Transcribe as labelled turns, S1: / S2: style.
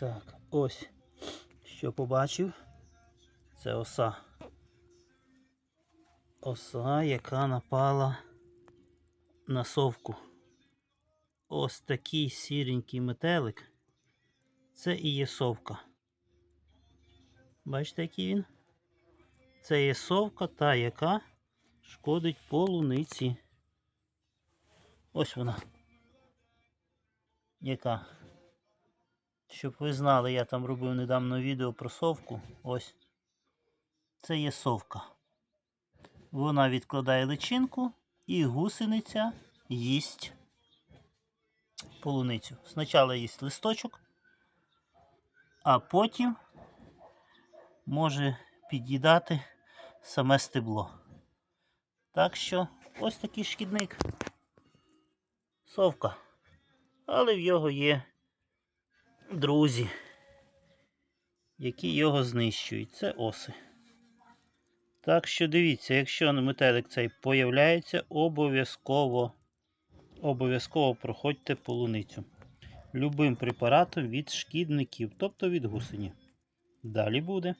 S1: Так, ось що побачив. Це оса. Оса, яка напала на совку. Ось такий сіренький метелик. Це і є совка. Бачите, який він? Це є совка, та яка шкодить полуниці. Ось вона. Яка? Щоб ви знали, я там робив недавно відео про совку. Ось. Це є совка. Вона відкладає личинку і гусениця їсть полуницю. Спочатку їсть листочок, а потім може під'їдати саме стебло. Так що ось такий шкідник. Совка. Але в його є друзі, які його знищують. Це оси. Так що дивіться, якщо метелик цей появляється, обов'язково обов'язково проходьте полуницю. Любим препаратом від шкідників, тобто від гусені. Далі буде.